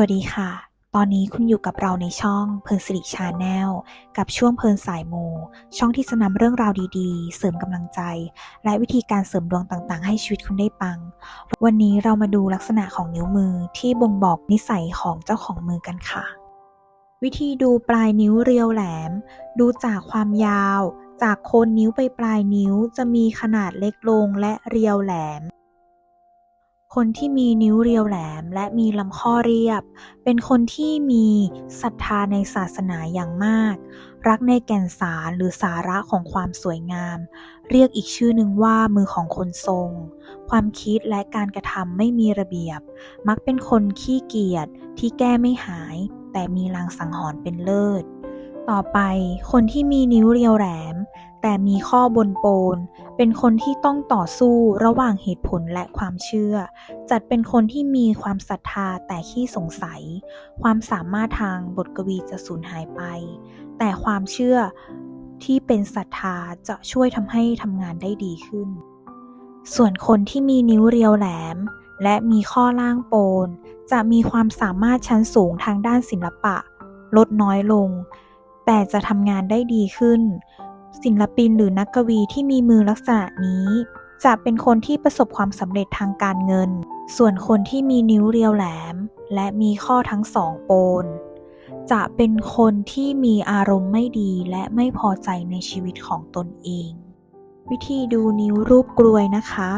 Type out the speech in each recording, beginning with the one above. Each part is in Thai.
วัสดีค่ะ ตอนนี้คุณอยู่กับเราในช่องเพลินสิริชาแนลกับช่วงเพลินสายมู ช่องที่จะนำเรื่องราวดีๆ เสริมกำลังใจ และวิธีการเสริมดวงต่างๆ ให้ชีวิตคุณได้ปัง วันนี้เรามาดูลักษณะของนิ้วมือที่บ่งบอกนิสัยของเจ้าของมือกันค่ะ วิธีดูปลายนิ้วเรียวแหลม ดูจากความยาว จากโคนนิ้วไปปลายนิ้วจะมีขนาดเล็กลงและเรียวแหลม คนที่มีนิ้วเรียวแหลมและมีลำข้อเรียบ เป็นคนที่มีศรัทธาในศาสนาอย่างมาก รักในแก่นสารหรือสาระของความสวยงาม เรียกอีกชื่อหนึ่งว่ามือของคนทรง ความคิดและการกระทำไม่มีระเบียบ มักเป็นคนขี้เกียจที่แก้ไม่หาย แต่มีลางสังหรณ์เป็นเลิศ ต่อไปคนที่มีนิ้วเรียวแหลม แต่มีข้อบนโปน เป็นคนที่ต้องต่อสู้ระหว่างเหตุผลและความเชื่อ จัดเป็นคนที่มีความศรัทธาแต่ขี้สงสัย ความสามารถทางบทกวีจะสูญหายไป แต่ความเชื่อที่เป็นศรัทธาจะช่วยทำให้ทำงานได้ดีขึ้น ส่วนคนที่มีนิ้วเรียวแหลม และมีข้อล่างโปน จะมีความสามารถชั้นสูงทางด้านศิลปะ ลดน้อยลง แต่จะทำงานได้ดีขึ้น ศิลปินหรือนักกวีที่มีมือลักษณะนี้ จะเป็นคนที่ประสบความสำเร็จทางการเงิน ส่วนคนที่มีนิ้วเรียวแหลม และมีข้อทั้งสองโปน จะเป็นคนที่มีอารมณ์ไม่ดีและไม่พอใจในชีวิตของตนเอง วิธีดูนิ้วรูปกลวยนะคะ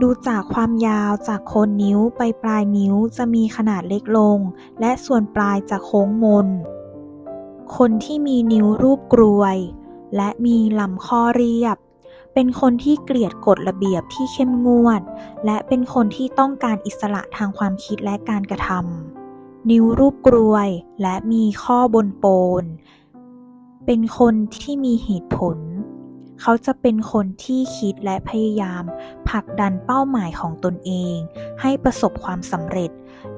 ดูจากความยาวจากโคนนิ้วไปปลายนิ้วจะมีขนาดเล็กลง และส่วนปลายจะโค้งมน คนที่มีนิ้วรูปกลวย และมีลำข้อเรียบ เป็นคนที่เกลียดกฎระเบียบที่เข้มงวด และเป็นคนที่ต้องการอิสระทางความคิดและการกระทำนิ้วรูปกลวย และมีข้อบนโปน เป็นคนที่มีเหตุผล เขาจะเป็นคนที่คิดและพยายามผลักดันเป้าหมายของตนเอง ให้ประสบความสำเร็จ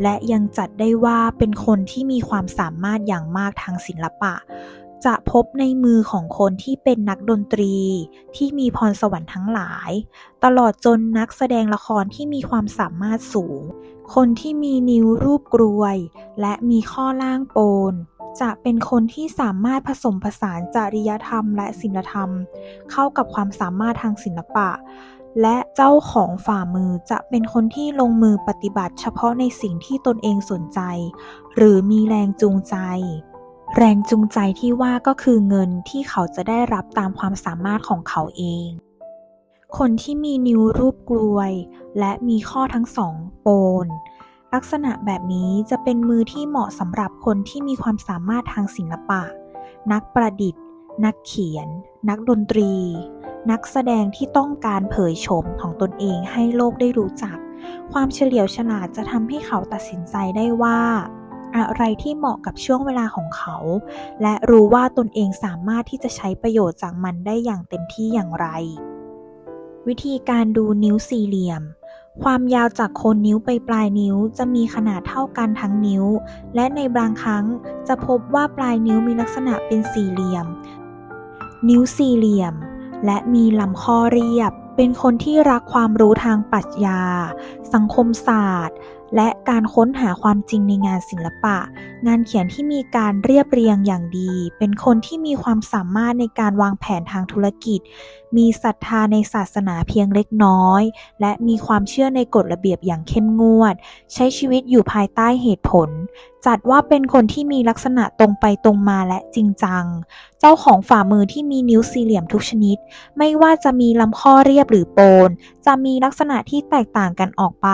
และยังจัดได้ว่าเป็นคนที่มีความสามารถอย่างมากทางศิลปะ จะพบในมือของคนที่เป็นนักดนตรีที่มีพรสวรรค์ทั้งหลาย ตลอดจนนักแสดงละครที่มีความสามารถสูง คนที่มีนิ้วรูปกรวย และมีข้อล่างโปน จะเป็นคนที่สามารถผสมผสานจริยธรรมและศีลธรรม เข้ากับความสามารถทางศิลปะ และเจ้าของฝ่ามือจะเป็นคนที่ลงมือปฏิบัติเฉพาะในสิ่งที่ตนเองสนใจ หรือมีแรงจูงใจ แรงจูงใจที่ว่าก็คือเงินที่เขาจะได้รับตามความสามารถของเขาเอง คนที่มีนิ้วรูปกลวย และมีข้อทั้งสองโปน ลักษณะแบบนี้จะเป็นมือที่เหมาะสำหรับคนที่มีความสามารถทางศิลปะ นักประดิษฐ์ นักเขียน นักดนตรี นักแสดงที่ต้องการเผยโฉมของตนเองให้โลกได้รู้จัก ความเฉลียวฉลาดจะทำให้เขาตัดสินใจได้ว่า อะไรที่เหมาะกับช่วงเวลาของเขา และรู้ว่าตนเองสามารถที่จะใช้ประโยชน์จากมันได้อย่างเต็มที่อย่างไร วิธีการดูนิ้วสี่เหลี่ยม ความยาวจากโคนนิ้วไปปลายนิ้วจะมีขนาดเท่ากันทั้งนิ้ว และในบางครั้งจะพบว่าปลายนิ้วมีลักษณะเป็นสี่เหลี่ยม นิ้วสี่เหลี่ยม และมีลำข้อเรียบเป็นคนที่รักความรู้ทางปรัชญา สังคมศาสตร์ และการค้นหาความจริงในงานศิลปะ งานเขียนที่มีการเรียบเรียงอย่างดี เป็นคนที่มีความสามารถในการวางแผนทางธุรกิจ มีศรัทธาในศาสนาเพียงเล็กน้อย และมีความเชื่อในกฎระเบียบอย่างเข้มงวด ใช้ชีวิตอยู่ภายใต้เหตุผล จัดว่าเป็นคนที่มีลักษณะตรงไปตรงมาและจริงจัง เจ้าของฝ่ามือที่มีนิ้วสี่เหลี่ยมทุกชนิด ไม่ว่าจะมีลำข้อเรียบหรือโปน จะมีลักษณะที่แตกต่างกันออกไป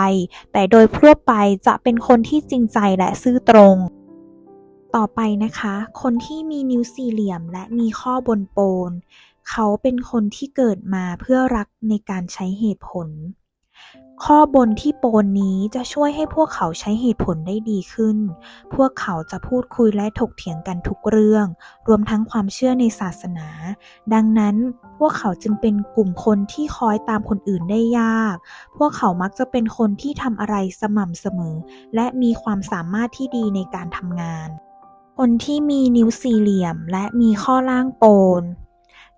แต่โดยทั่วไปจะเป็นคนที่จริงใจและซื่อตรง ต่อไปนะคะ คนที่มีนิ้วสี่เหลี่ยมและมีข้อบนโปน เขาเป็นคนที่เกิดมาเพื่อรักในการใช้เหตุผล ข้อบนที่โปนนี้จะช่วยให้พวกเขาใช้เหตุผลได้ดีขึ้น พวกเขาจะพูดคุยและถกเถียงกันทุกเรื่อง รวมทั้งความเชื่อในศาสนา ดังนั้นพวกเขาจึงเป็นกลุ่มคนที่คอยตามคนอื่นได้ยาก พวกเขามักจะเป็นคนที่ทำอะไรสม่ำเสมอ และมีความสามารถที่ดีในการทำงาน คนที่มีนิ้วสี่เหลี่ยมและมีข้อล่างโปน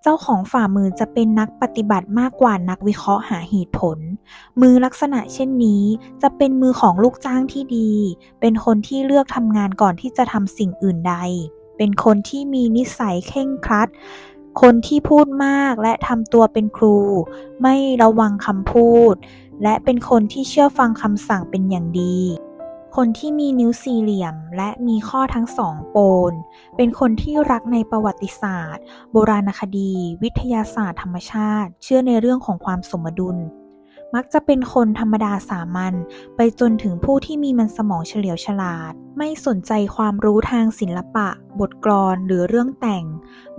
จ้าของฝ่ามือจะเป็นนักปฏิบัติมากกว่านักวิเคราะห์หาเหตุผล มือลักษณะเช่นนี้ จะเป็นมือของลูกจ้างที่ดี เป็นคนที่เลือกทำงานก่อนที่จะทำสิ่งอื่นใด เป็นคนที่มีนิสัยเข่งครัด คนที่พูดมากและทำตัวเป็นครู ไม่ระวังคำพูด และเป็นคนที่เชื่อฟังคำสั่งเป็นอย่างดี คนที่มีนิ้วสี่เหลี่ยมและมีข้อทั้งสองโปน เป็นคนที่รักในประวัติศาสตร์ โบราณคดี วิทยาศาสตร์ธรรมชาติ เชื่อในเรื่องของความสมดุล มักจะเป็นคนธรรมดาสามัญไปจนถึงผู้ที่มีมันสมองเฉลียวฉลาด ไม่สนใจความรู้ทางศิลปะ บทกลอนหรือเรื่องแต่ง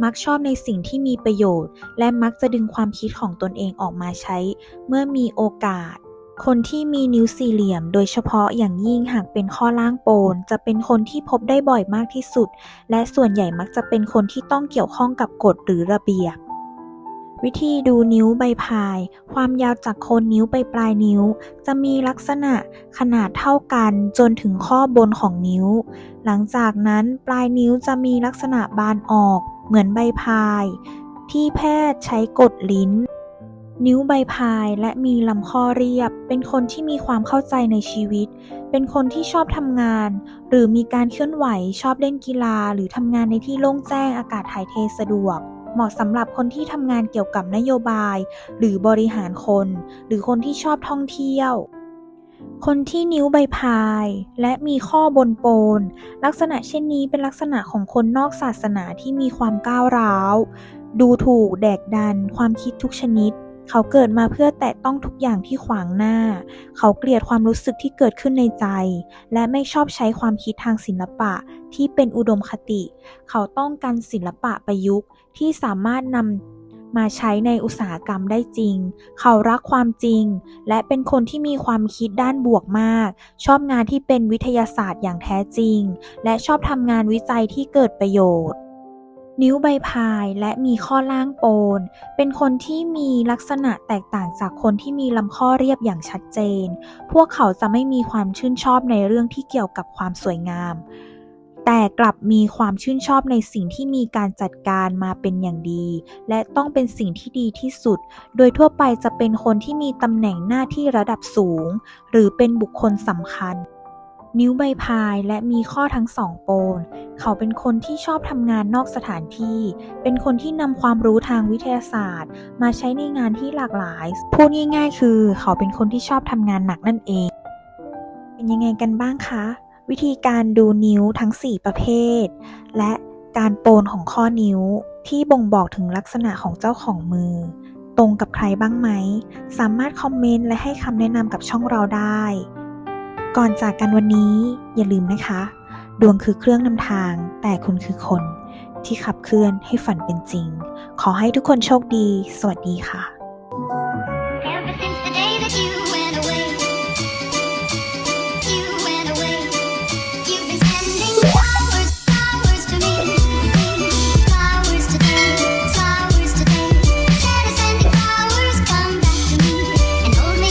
มักชอบในสิ่งที่มีประโยชน์ และมักจะดึงความคิดของตนเองออกมาใช้ เมื่อมีโอกาส คนที่มีนิ้วสี่เหลี่ยม โดยเฉพาะอย่างยิ่งหากเป็นข้อล่างโปน จะเป็นคนที่พบได้บ่อยมากที่สุด และส่วนใหญ่มักจะเป็นคนที่ต้องเกี่ยวข้องกับกฎหรือระเบียบวิธีดูนิ้วใบพาย ความยาวจากโคนนิ้วไปปลายนิ้ว จะมีลักษณะขนาดเท่ากันจนถึงข้อบนของนิ้ว หลังจากนั้นปลายนิ้วจะมีลักษณะบานออก เหมือนใบพาย ที่แพทย์ใช้กดลิ้น นิ้วใบพายและมีลำข้อเรียบ เป็นคนที่มีความเข้าใจในชีวิต เป็นคนที่ชอบทำงาน หรือมีการเคลื่อนไหว ชอบเล่นกีฬา หรือทำงานในที่โล่งแจ้งอากาศถ่ายเทสะดวก เหมาะสำหรับคนที่ทำงานเกี่ยวกับนโยบาย หรือบริหารคน หรือคนที่ชอบท่องเที่ยวคนที่นิ้วใบพาย และมีข้อบนโปน ลักษณะเช่นนี้เป็นลักษณะของคนนอกศาสนาที่มีความก้าวร้าว ดูถูกแดกดันความคิดทุกชนิด เขาเกิดมาเพื่อแตะต้องทุกอย่างที่ขวางหน้า เขาเกลียดความรู้สึกที่เกิดขึ้นในใจ และไม่ชอบใช้ความคิดทางศิลปะที่เป็นอุดมคติ เขาต้องการศิลปะประยุกต์ที่สามารถนำมาใช้ในอุตสาหกรรมได้จริง เขารักความจริง และเป็นคนที่มีความคิดด้านบวกมาก ชอบงานที่เป็นวิทยาศาสตร์อย่างแท้จริง และชอบทำงานวิจัยที่เกิดประโยชน์ นิ้วใบพายและมีข้อล่างโปน เป็นคนที่มีลักษณะแตกต่างจากคนที่มีลำข้อเรียบอย่างชัดเจน พวกเขาจะไม่มีความชื่นชอบในเรื่องที่เกี่ยวกับความสวยงาม แต่กลับมีความชื่นชอบในสิ่งที่มีการจัดการมาเป็นอย่างดี และต้องเป็นสิ่งที่ดีที่สุด โดยทั่วไปจะเป็นคนที่มีตำแหน่งหน้าที่ระดับสูง หรือเป็นบุคคลสำคัญ นิ้วใบพายและมีข้อทั้งสองโปน เขาเป็นคนที่ชอบทำงานนอกสถานที่ เป็นคนที่นำความรู้ทางวิทยาศาสตร์ มาใช้ในงานที่หลากหลาย พูดง่ายๆ คือ เขาเป็นคนที่ชอบทำงานหนักนั่นเอง เป็นยังไงกันบ้างคะ วิธีการดูนิ้วทั้ง 4 ประเภท และการโปนของข้อนิ้วที่บ่งบอกถึงลักษณะของเจ้าของมือ ตรงกับใครบ้างไหม สามารถคอมเมนต์และให้คำแนะนำกับช่องเราได้ ก่อนจากกันวันนี้อย่าลืมนะคะ ดวงคือเครื่องนำทาง แต่คุณคือคน ที่ขับเคลื่อนให้ฝันเป็นจริง ขอให้ทุกคนโชคดี สวัสดีค่ะ